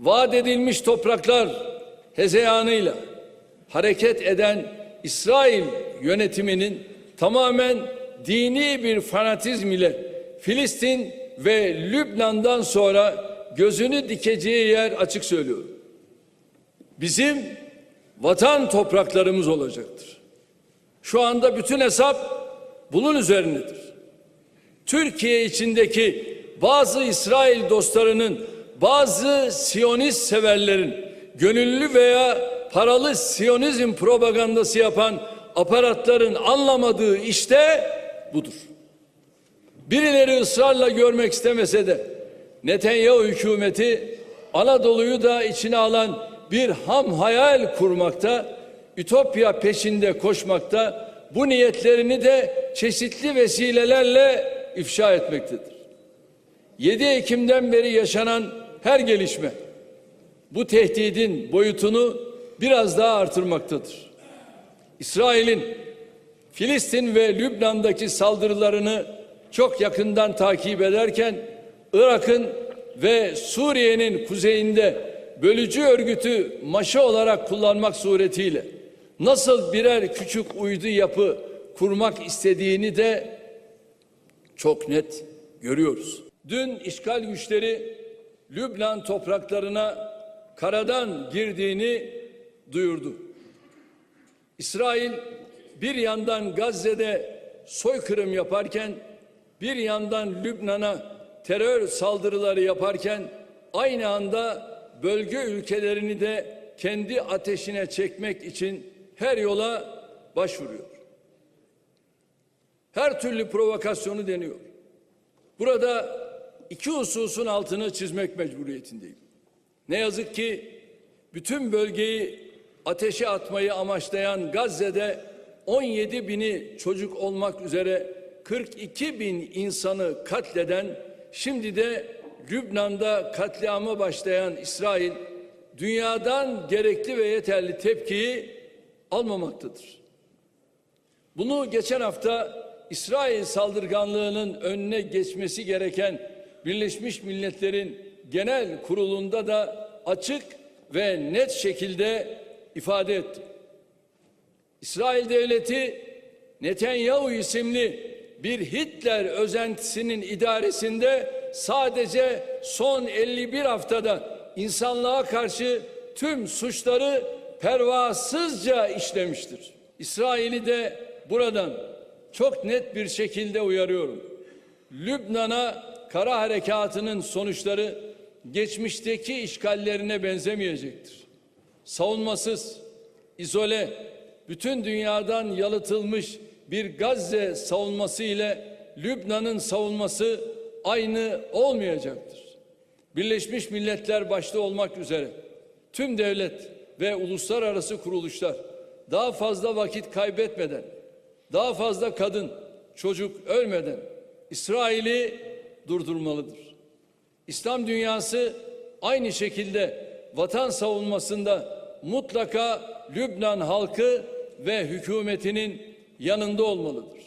vaat edilmiş topraklar hezeyanıyla hareket eden İsrail yönetiminin tamamen dini bir fanatizm ile Filistin ve Lübnan'dan sonra gözünü dikeceği yer açık söylüyorum. Bizim vatan topraklarımız olacaktır. Şu anda bütün hesap bunun üzerindedir. Türkiye içindeki bazı İsrail dostlarının, bazı Siyonist severlerin gönüllü veya paralı Siyonizm propagandası yapan aparatların anlamadığı işte budur. Birileri ısrarla görmek istemese de Netanyahu hükümeti Anadolu'yu da içine alan bir ham hayal kurmakta, ütopya peşinde koşmakta, bu niyetlerini de çeşitli vesilelerle ifşa etmektedir. 7 Ekim'den beri yaşanan her gelişme bu tehdidin boyutunu biraz daha artırmaktadır. İsrail'in Filistin ve Lübnan'daki saldırılarını çok yakından takip ederken Irak'ın ve Suriye'nin kuzeyinde bölücü örgütü maşa olarak kullanmak suretiyle nasıl birer küçük uydu yapı kurmak istediğini de çok net görüyoruz. Dün işgal güçleri Lübnan topraklarına karadan girdiğini duyurdu. İsrail bir yandan Gazze'de soykırım yaparken bir yandan Lübnan'a terör saldırıları yaparken aynı anda bölge ülkelerini de kendi ateşine çekmek için her yola başvuruyor. Her türlü provokasyonu deniyor. Burada iki hususun altını çizmek mecburiyetindeyim. Ne yazık ki bütün bölgeyi ateşe atmayı amaçlayan Gazze'de 17 bini çocuk olmak üzere 42 bin insanı katleden, şimdi de Lübnan'da katliama başlayan İsrail, dünyadan gerekli ve yeterli tepkiyi almamaktadır. Bunu geçen hafta İsrail saldırganlığının önüne geçmesi gereken Birleşmiş Milletler'in genel kurulunda da açık ve net şekilde ifade etti. İsrail devleti Netanyahu isimli bir Hitler özentisinin idaresinde sadece son 51 haftada insanlığa karşı tüm suçları pervasızca işlemiştir. İsrail'i de buradan çok net bir şekilde uyarıyorum. Lübnan'a kara harekatının sonuçları geçmişteki işgallerine benzemeyecektir. Savunmasız, izole, bütün dünyadan yalıtılmış bir Gazze savunması ile Lübnan'ın savunması aynı olmayacaktır. Birleşmiş Milletler başta olmak üzere tüm devlet ve uluslararası kuruluşlar daha fazla vakit kaybetmeden, daha fazla kadın, çocuk ölmeden İsrail'i durdurmalıdır. İslam dünyası aynı şekilde vatan savunmasında mutlaka Lübnan halkı ve hükümetinin yanında olmalıdır.